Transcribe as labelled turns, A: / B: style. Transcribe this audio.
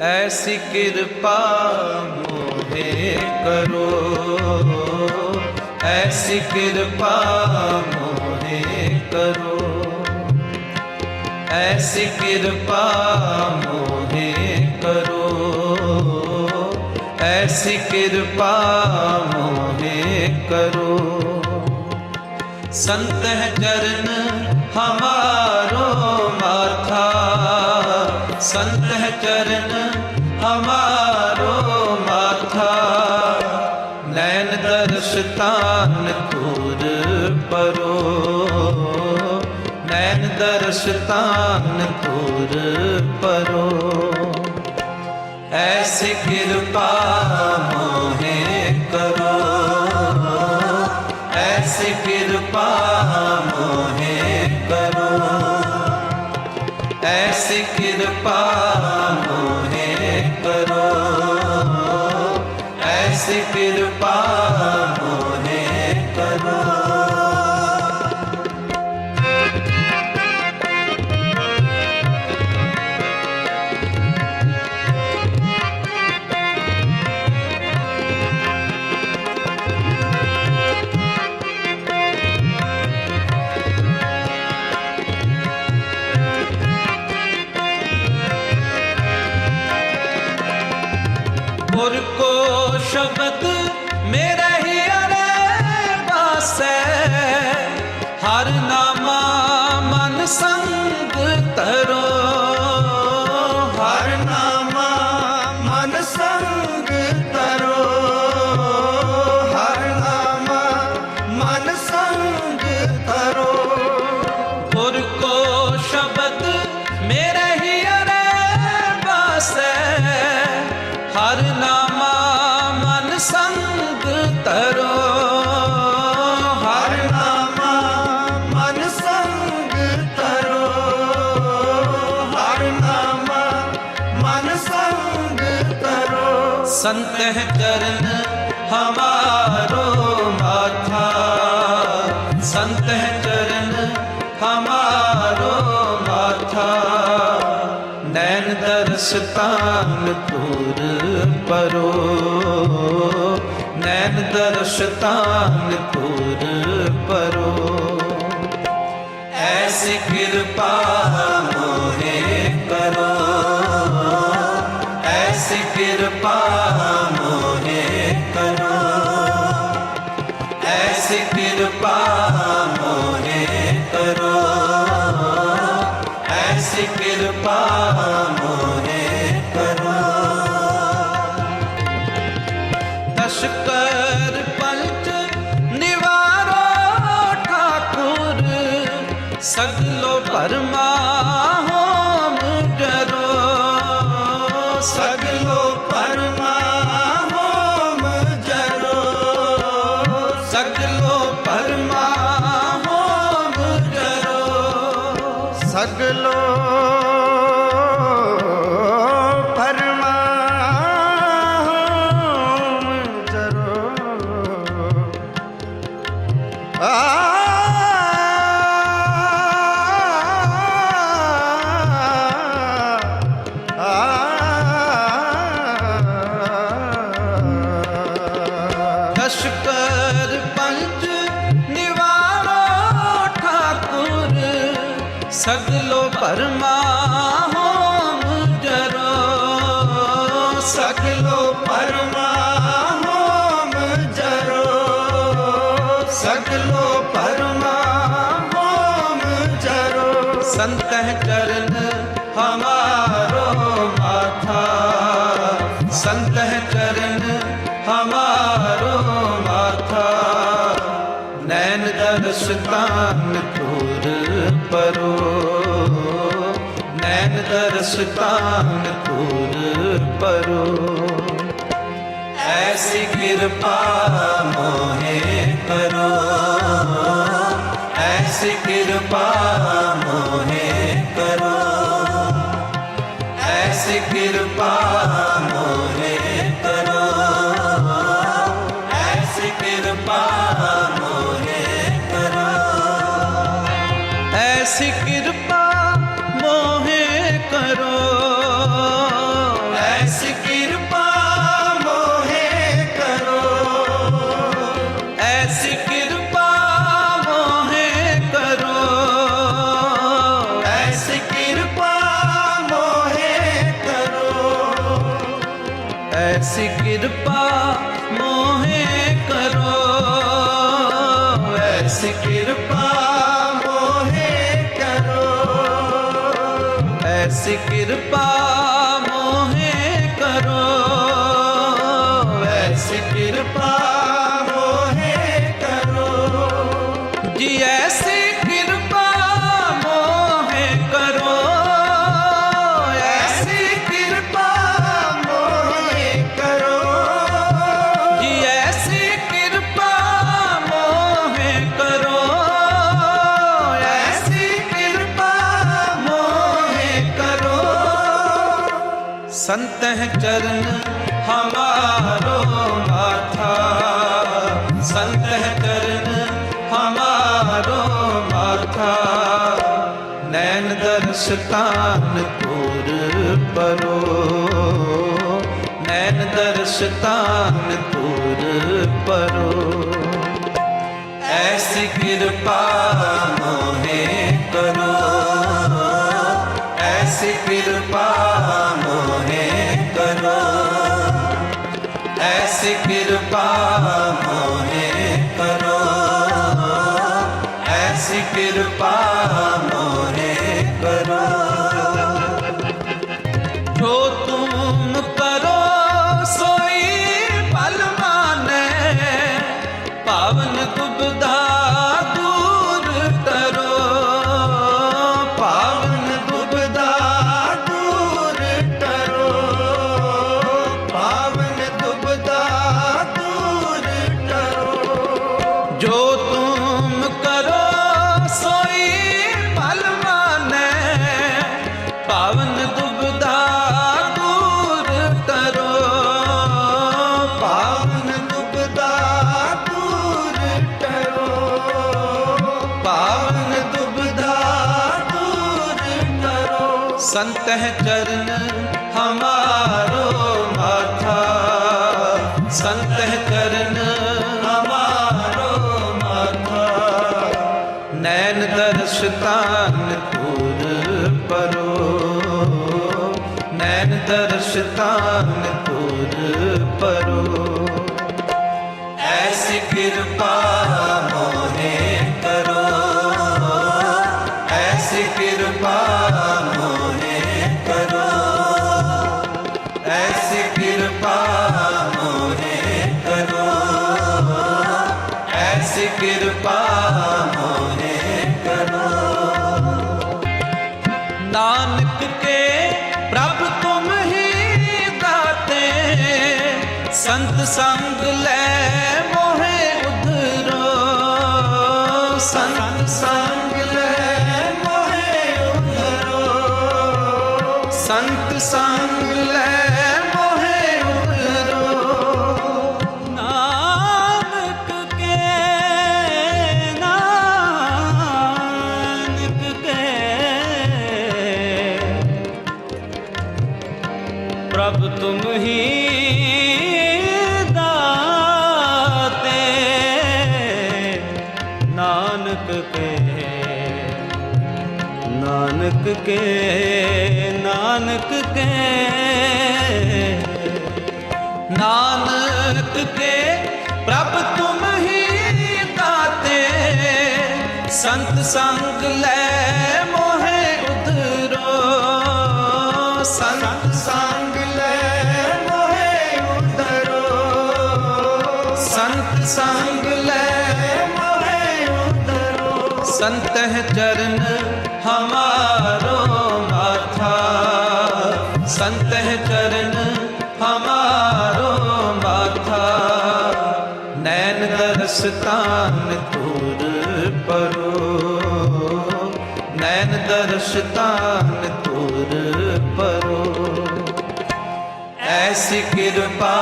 A: ਐਸੀ ਕਿਰਪਾ ਮੋਹੇ ਕਰੋ। ਐਸੀ ਕਿਰਪਾ ਮੋਹੇ ਕਰੋ। ਐਸੀ ਕਿਰਪਾ ਮੋਹੇ ਕਰੋ। ਐਸੀ ਕਿਰਪਾ ਮੋਹੇ ਕਰੋ। ਸੰਤ ਹੈ ਚਰਨ ਹਮਾਰੋ ਮਾਥਾ संत है चरण हमारो माथा नैन दर्श तान तूर परो नैन दर्श तान तूर परो ऐसी कृपा मोहे करो ऐसी कृपा ਐਸੀ ਕਿਰਪਾ ਮੋਹੇ ਕਰੋ ਐਸੀ ਕਿਰਪਾ ਕੋ ਸ਼ਬਦ ਮੇਰਾ ਤਰੋ ਸੰਤ ਹੈ ਚਰਨ ਹਮਾਰੋ ਮਾਥਾ ਸੰਤ ਹੈ ਚਰਨ ਹਮਾਰੋ ਮਾਥਾ ਨੈਣ ਦਰਸ ਤਾਨ ਤੂਰ ਪਰੋ ਨੈਣ ਦਰਸ ਤਾਨ ਤੂਰ ਐਸੀ ਕਿਰਪਾ ਮੋਰੇ ਕਰੋ। ਐਸੀ ਕਿਰਪਾ ਮੋਹੇ ਕਰੋ। ਐਸੀ ਕਿਰਪਾ ਮੋਹੇ ਕਰੋ। ਤਸ਼ਕਰ ਪੰਚ ਨਿਵਾਰੋ ਠਾਕੁਰ, ਸਗਲੋ ਪਰਮਾ লাগলো
B: ਸਗਲੋ ਪਰਮਾ ਹੋਮ ਜਰੋ।
A: ਸਗਲੋ ਪਰਮਾ ਹੋਮ
B: ਜਰੋ।
A: ਸੰਤ ਹੈ ਚਰਨ ਹਮਾਰੋ ਮਾਥਾ। ਸੰਤ ਹੈ ਚਰਨ ਹਮਾਰੋ ਮਾਥਾ। ਨੈਣ ਦਰਸ਼ ਤਾਨ ਤੂਰ ਪਰੋ। ਪਰੋ ਐਸੀ ਕਿਰਪਾ ਮੋਹੇ ਕਰੋ। ਐਸੀ ਕਿਰਪਾ ਮੋਹੇ ਕਰੋ। ਐਸੀ ਕਿਰਪਾ ਮੋਹੇ ਕਰੋ। ਐਸੀ ਕਿਰਪਾ ਮੋਹੇ ਕਰੋ। ਐਸੀ ਕਿਰਪਾ
B: ਕਿਰਪਾ ਮੋਹੇ ਕਰੋ।
A: ਐਸੀ ਕਿਰਪਾ ਮੋਹੇ ਕਰੋ।
B: ਐਸੀ ਸੰਤਹ ਚਰਨ ਹਮਾਰੋ
A: ਮਾਥਾ। ਸੰਤਹ ਚਰਨ ਹਮਾਰੋ
B: ਮਾਥਾ। ਨੈਣ ਦਰਸ਼ਤਾਨ ਕੋਰ
A: ਪਰੋ। ਨੈਣ ਦਰਸ਼ਤਾਨ ਕੋਰ ਪਰੋ। ਐਸੀ ਕਿਰਪਾ ਮੋਹੇ ਕਰੋ।
B: ਐਸੀ ਕਿਰਪਾ ਪਾਵਨ ਦੁਬਦਾ ਦੂਰ ਕਰੋ।
A: ਸੰਤ ਹੈ ਚਰਨ
B: ਹਮਾਰੋ ਮਾਥਾ।
A: ਸੰਤ ਹੈ ਚਰਨ ਹਮਾਰੋ ਮਾਥਾ। ਨੈਣ ਦਰਸ਼ਤਾਨ ਪੂਰ ਪਰੋ। ਨੈਣ ਦਰਸ਼ਤਾਨ ਪੂਰ ਪਰੋ। ਐਸੀ ਕਿਰਪਾ ਸੰਤ ਸੰਗ
B: ਲੈ ਮੋਹੇ ਉਧਰੋ।
A: ਸੰਤ ਸੰਗ ਲੈ ਮੋਹੇ ਉਧਰੋ। ਸੰਤ ਸੰਗ ਨਾਨਕ ਕੇ ਨਾਨਕ ਕੇ। ਨਾਨਕ ਕੇ, ਪ੍ਰਭ ਤੁਮ ਹੀ ਦਾਤੇ। ਸੰਤ
B: ਸੰਗ ਲੈ ਮੋਹਿ ਉਧਰੋ।
A: ਸੰਤ ਸੰਗ ਲੈ
B: ਮੋਹਿ ਉਧਰੋ।
A: ਸੰਤ ਸੰਗ ਚਰਨ ਦਰਸ਼ਤਾਨ ਤੁਰ ਪਰੋ। ਨੈਣ ਦਰਸ਼ਤਾਨ ਤੁਰ ਪਰੋ। ਐਸੀ ਕਿਰਪਾ